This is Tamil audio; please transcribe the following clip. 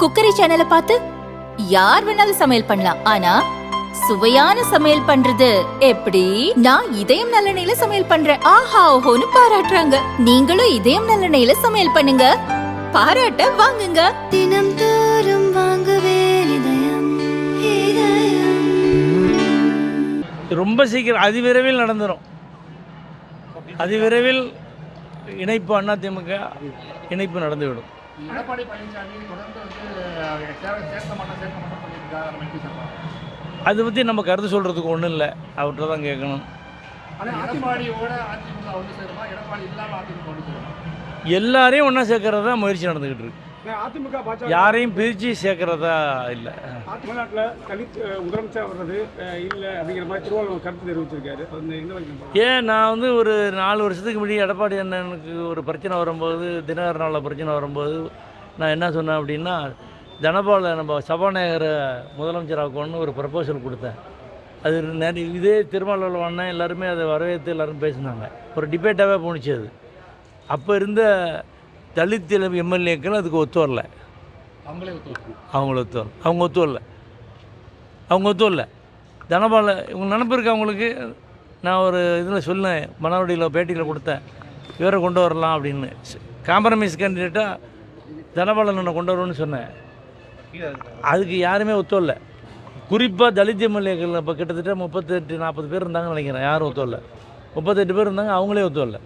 குக்கரி சேனலை பார்த்து யார் வேணாலும் சமையல் பண்ணலாம். ஆனா சுவையான சமையல் பண்றது எப்படி? நான் இதயம் நல்லெண்ணெயில சமையல் பண்றேன். ஆஹா ஓஹோன்னு பாராட்டுறாங்க. நீங்களும் இதயம் நல்லெண்ணெயில சமையல் பண்ணுங்க. பாராட்ட வாங்குங்க. தினம் தோறும் வாங்குவே இதயம் இதயம். ரொம்ப சீக்கிரம் அதிவிரைவில் நடந்துடும் அதிவிரைவில் இணைப்பு அதிமுக இணைப்பு நடந்துவிடும். எடப்பாடி பழனிசாமி தொடர்ந்து வந்து சேர- சேர்க்க மாட்டோம் சேர்க்க மாட்டோம் சொல்லியிருக்காரு நம்ம எப்படி சொல்லலாம் அதை பற்றி நம்ம கருத்து சொல்கிறதுக்கு ஒன்றும் இல்லை. அவர்கிட்ட தான் கேட்கணும். ஆனால் எடப்பாடியோட அதிமுக ஒன்று சேருமா? எடப்பாடி இல்லாமல் அதிமுக ஒன்று சேருமா? எல்லாரையும் ஒன்றா சேர்க்கறது தான் முயற்சி நடந்துக்கிட்டு இருக்கு. யாரையும் பிரித்து சேர்க்கறதா இல்லை. தமிழ்நாட்டில் தலித் முதலமைச்சர் வர்றது இல்லை அப்படிங்கிற மாதிரி திருவாரூர் கருத்து தெரிவிச்சிருக்காரு. ஏன் நான் வந்து ஒரு நாலு வருஷத்துக்கு முன்னாடி எடப்பாடி அண்ணனுக்கு ஒரு பிரச்சனை வரும்போது தினகரனால் பிரச்சனை வரும்போது நான் என்ன சொன்னேன் அப்படின்னா தனபால நம்ம சபாநாயகரை முதலமைச்சராக்கணும்னு ஒரு ப்ரப்போசல் கொடுத்தேன். அது நிறைய இதே திருமாவளவன் அண்ணன் எல்லாருமே அதை வரவேற்று எல்லாரும் பேசினாங்க. ஒரு டிபேட்டாகவே போணுச்சு அது. அப்போ இருந்த தலித் எம்எல்ஏக்கள் அதுக்கு ஒத்து வரல. அவங்களே ஒத்துழைப்பு அவங்கள ஒத்து வரல. அவங்க ஒத்து வரல. அவங்க ஒத்து வரல. தனபால இவங்க நினப்பு இருக்கு அவங்களுக்கு நான் ஒரு இதில் சொன்னேன் மணவடியில் பேட்டியில் கொடுத்தேன். இவரை கொண்டு வரலாம் அப்படின்னு. காம்ப்ரமைஸ் கேண்டிடேட்டாக தனபாலனை கொண்டு வரணும்னு சொன்னேன். அதுக்கு யாருமே ஒத்து வரல. குறிப்பாக தலித் எம்எல்ஏக்கள் இப்போ கிட்டத்தட்ட முப்பத்தெட்டு நாற்பது பேர் இருந்தாங்கன்னு நினைக்கிறேன். யாரும் ஒத்து வரல. முப்பத்தெட்டு பேர் இருந்தாங்க அவங்களே ஒத்து வரல.